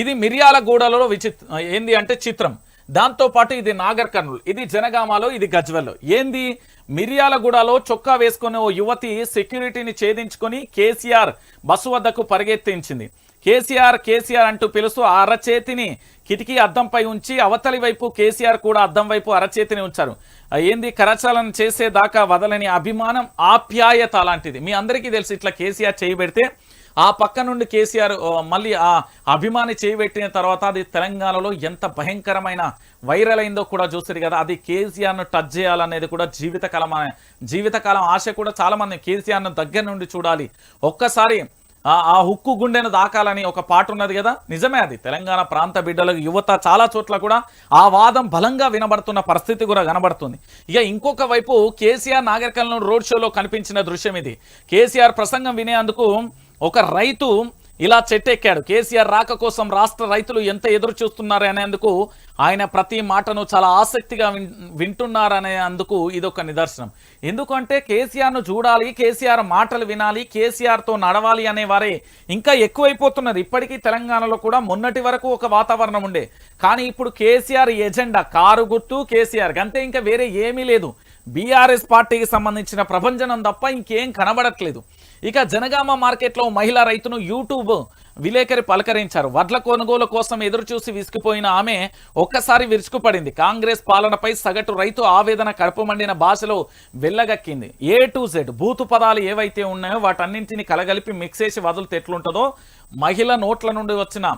ఇది మిర్యాలగూడలో విచిత్ర ఏంది అంటే చిత్రం. దాంతో పాటు ఇది నాగర్ కర్నూలు ఇది జనగామాలో ఇది గజ్వెల్లో. ఏంది? మిర్యాలగూడలో చొక్కా వేసుకునే ఓ యువతి సెక్యూరిటీని ఛేదించుకొని కేసీఆర్ బస్సు వద్దకు పరిగెత్తించింది. కేసీఆర్ కేసీఆర్ అంటూ పిలుస్తూ ఆ అరచేతిని కిటికీ అద్దంపై ఉంచి అవతలి వైపు కేసీఆర్ కూడా అద్దం వైపు అరచేతిని ఉంచారు. ఏంది? కరచాలన చేసేదాకా వదలని అభిమానం ఆప్యాయత అలాంటిది మీ అందరికీ తెలుసు ఇట్లా కేసీఆర్ చేయబెడితే ఆ పక్క నుండి కేసీఆర్ మళ్ళీ ఆ అభిమాని చేయబెట్టిన తర్వాత అది తెలంగాణలో ఎంత భయంకరమైన వైరల్ అయిందో కూడా చూస్తారు కదా. అది కేసీఆర్ను టచ్ చేయాలనేది కూడా జీవితకాలం జీవితకాలం ఆశ కూడా చాలామంది కేసీఆర్ను దగ్గర నుండి చూడాలి. ఒక్కసారి ఆ ఆ హుక్కు గుండెను దాకాలని ఒక పాట ఉన్నది కదా. నిజమే అది. తెలంగాణ ప్రాంత బిడ్డలకు యువత చాలా చోట్ల కూడా ఆ వాదం బలంగా వినబడుతున్న పరిస్థితి కూడా కనబడుతుంది. ఇక ఇంకొక వైపు కేసీఆర్ నాగరికలను రోడ్ షోలో కనిపించిన దృశ్యం ఇది. కేసీఆర్ ప్రసంగం వినేందుకు ఒక రైతు ఇలా చెట్టెక్కాడు. కేసీఆర్ రాక కోసం రాష్ట్ర రైతులు ఎంత ఎదురు చూస్తున్నారు అనేందుకు ఆయన ప్రతి మాటను చాలా ఆసక్తిగా వింటున్నారనే అందుకు ఇదొక నిదర్శనం. ఎందుకంటే కేసీఆర్ను చూడాలి కేసీఆర్ మాటలు వినాలి కేసీఆర్తో నడవాలి అనే వారే ఇంకా ఎక్కువైపోతున్నది ఇప్పటికీ తెలంగాణలో కూడా మొన్నటి వరకు ఒక వాతావరణం ఉండే. కానీ ఇప్పుడు కేసీఆర్ ఎజెండా కారు గుర్తు కేసీఆర్ అంతే ఇంకా వేరే ఏమీ లేదు. బీఆర్ఎస్ పార్టీకి సంబంధించిన ప్రభంజనం తప్ప ఇంకేం కనబడట్లేదు. ఇక జనగామ మార్కెట్లో మహిళా రైతును యూట్యూబ్ విలేకరి పలకరించారు. వడ్ల కొనుగోలు కోసం ఎదురు చూసి విసిగిపోయిన ఆమె ఒక్కసారి విరుచుకుపడింది. కాంగ్రెస్ పాలనపై సగటు రైతు ఆవేదన కడపమండిన భాషలో వెళ్ళగక్కింది ఏ టు జెడ్ బూతు పదాలు ఏవైతే ఉన్నాయో వాటన్నింటినీ కలగలిపి మిక్స్ చేసి వదిలితే ఎట్లుంటుందో మహిళ నోట్ల నుండి వచ్చిన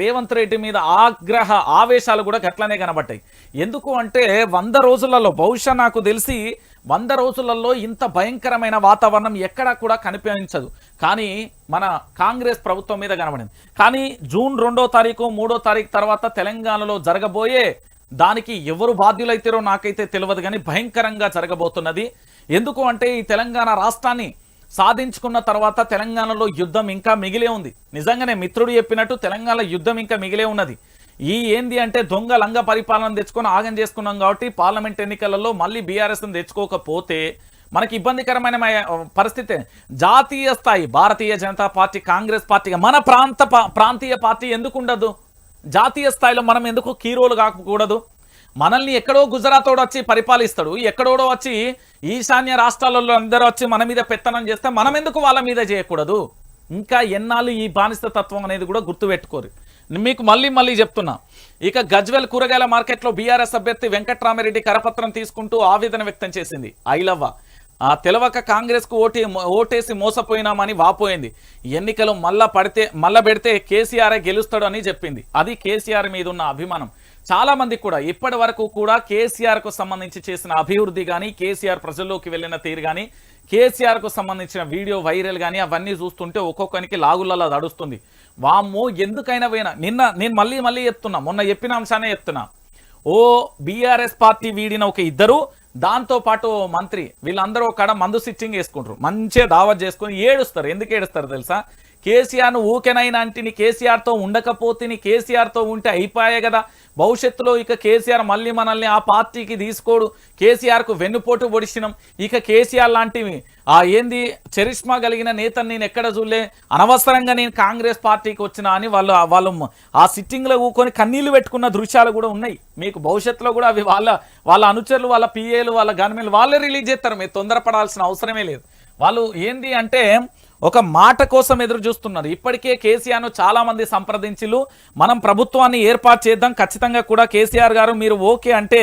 రేవంత్ రెడ్డి మీద ఆగ్రహ ఆవేశాలు కూడా గట్లనే కనబడ్డాయి. ఎందుకు అంటే వంద రోజులలో బహుశా నాకు తెలిసి వంద రోజులలో ఇంత భయంకరమైన వాతావరణం ఎక్కడా కూడా కనిపించదు. కానీ మన కాంగ్రెస్ ప్రభుత్వం మీద కనబడింది. కానీ జూన్ రెండో తారీఖు మూడో తారీఖు తర్వాత తెలంగాణలో జరగబోయే దానికి ఎవరు బాధ్యులైతారో నాకైతే తెలియదు కానీ భయంకరంగా జరగబోతున్నది. ఎందుకు అంటే ఈ తెలంగాణ రాష్ట్రాన్ని సాధించుకున్న తర్వాత తెలంగాణలో యుద్ధం ఇంకా మిగిలే ఉంది. నిజంగానే మిత్రుడు చెప్పినట్టు తెలంగాణ యుద్ధం ఇంకా మిగిలే ఉన్నది. ఈ ఏంది అంటే దొంగ లంగ పరిపాలన తెచ్చుకొని ఆగం చేసుకున్నాం కాబట్టి పార్లమెంట్ ఎన్నికలలో మళ్ళీ బీఆర్ఎస్ తెచ్చుకోకపోతే మనకి ఇబ్బందికరమైన పరిస్థితి. జాతీయ స్థాయి భారతీయ జనతా పార్టీ కాంగ్రెస్ పార్టీగా మన ప్రాంత పా- ప్రాంతీయ పార్టీ ఎందుకు ఉండదు? జాతీయ స్థాయిలో మనం ఎందుకు కీరోలు కాకూడదు? మనల్ని ఎక్కడో గుజరాత్ వచ్చి పరిపాలిస్తాడు ఎక్కడోడో వచ్చి ఈశాన్య రాష్ట్రాలలో అందరూ వచ్చి మన మీద పెత్తనం చేస్తే మనం ఎందుకు వాళ్ళ మీద చేయకూడదు? ఇంకా ఎన్నాళ్ళు ఈ బానిస తత్వం అనేది కూడా గుర్తుపెట్టుకోరు. మీకు మళ్ళీ మళ్ళీ చెప్తున్నా. ఇక గజ్వెల్ కూరగాయల మార్కెట్లో బీఆర్ఎస్ అభ్యర్థి వెంకట్రామిరెడ్డి కరపత్రం తీసుకుంటూ ఆవేదన వ్యక్తం చేసింది. ఐలవ్వ ఆ తెలవక కాంగ్రెస్కు ఓటే ఓటేసి మోసపోయినామని వాపోయింది. ఎన్నికలు మళ్ళా పడితే మళ్ళా పెడితే కేసీఆర్ గెలుస్తాడు అని చెప్పింది. అది కేసీఆర్ మీద ఉన్న అభిమానం. చాలా మంది కూడా ఇప్పటి వరకు కూడా కేసీఆర్కు సంబంధించి చేసిన అభివృద్ధి కానీ కేసీఆర్ ప్రజల్లోకి వెళ్ళిన తీరు కానీ కేసీఆర్కు సంబంధించిన వీడియో వైరల్ కానీ అవన్నీ చూస్తుంటే ఒక్కొక్కరికి లాగులలా దడుస్తుంది. వామ్మో ఎందుకైనా పోయినా. నిన్న నేను మళ్ళీ మళ్ళీ చెప్తున్నా. మొన్న చెప్పిన అంశానే చెప్తున్నా. ఓ బీఆర్ఎస్ పార్టీ వీడిన ఒక ఇద్దరు దాంతో పాటు మంత్రి వీళ్ళందరూ ఒక మందు సిట్టింగ్ వేసుకుంటారు మంచిగా దావత్ చేసుకొని ఏడుస్తారు. ఎందుకు ఏడుస్తారు తెలుసా? కేసీఆర్ను ఊకెనైనా అంటిని కేసీఆర్తో ఉండకపోతేని కేసీఆర్తో ఉంటే అయిపోయాయి కదా. భవిష్యత్తులో ఇక కేసీఆర్ మళ్ళీ మనల్ని ఆ పార్టీకి తీసుకోడు. కేసీఆర్కు వెన్నుపోటు పొడిచినాం. ఇక కేసీఆర్ లాంటివి. ఆ ఏంది చరిష్మా కలిగిన నేతను నేను ఎక్కడ చూడలే. అనవసరంగా నేను కాంగ్రెస్ పార్టీకి వచ్చినా అని వాళ్ళు వాళ్ళు ఆ సిట్టింగ్లో ఊకొని కన్నీళ్ళు పెట్టుకున్న దృశ్యాలు కూడా ఉన్నాయి. మీకు భవిష్యత్తులో కూడా అవి వాళ్ళ వాళ్ళ అనుచరులు వాళ్ళ పిఏలు వాళ్ళ గన్మెన్లు వాళ్ళే రిలీజ్ చేస్తారు. మీరు తొందరపడాల్సిన అవసరమే లేదు. వాళ్ళు ఏంది అంటే ఒక మాట కోసం ఎదురు చూస్తున్నారు. ఇప్పటికే కేసీఆర్ను చాలామంది సంప్రదించిలు. మనం ప్రభుత్వాన్ని ఏర్పాటు చేద్దాం. ఖచ్చితంగా కూడా కేసీఆర్ గారు మీరు ఓకే అంటే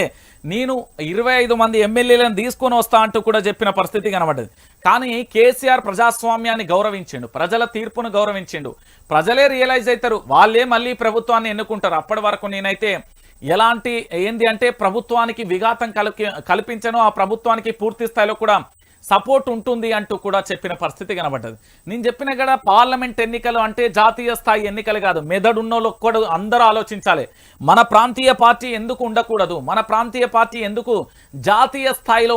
నేను ఇరవై ఐదు మంది ఎమ్మెల్యేలను తీసుకొని వస్తా అంటూ కూడా చెప్పిన పరిస్థితి కనబడ్డది. కానీ కేసీఆర్ ప్రజాస్వామ్యాన్ని గౌరవించిండు. ప్రజల తీర్పును గౌరవించిండు. ప్రజలే రియలైజ్ అవుతారు వాళ్ళే మళ్ళీ ప్రభుత్వాన్ని ఎన్నుకుంటారు. అప్పటి వరకు నేనైతే ఎలాంటి ఏంది అంటే ప్రభుత్వానికి విఘాతం కల్పి కల్పించను. ఆ ప్రభుత్వానికి పూర్తి స్థాయిలో కూడా సపోర్ట్ ఉంటుంది అంటూ కూడా చెప్పిన పరిస్థితి కనబడ్డది. నేను చెప్పిన కదా పార్లమెంట్ ఎన్నికలు అంటే జాతీయ స్థాయి ఎన్నికలు కాదు. మెదడున్నోళ్ళు కూడా అందరూ ఆలోచించాలి. మన ప్రాంతీయ పార్టీ ఎందుకు ఉండకూడదు? మన ప్రాంతీయ పార్టీ ఎందుకు జాతీయ స్థాయిలో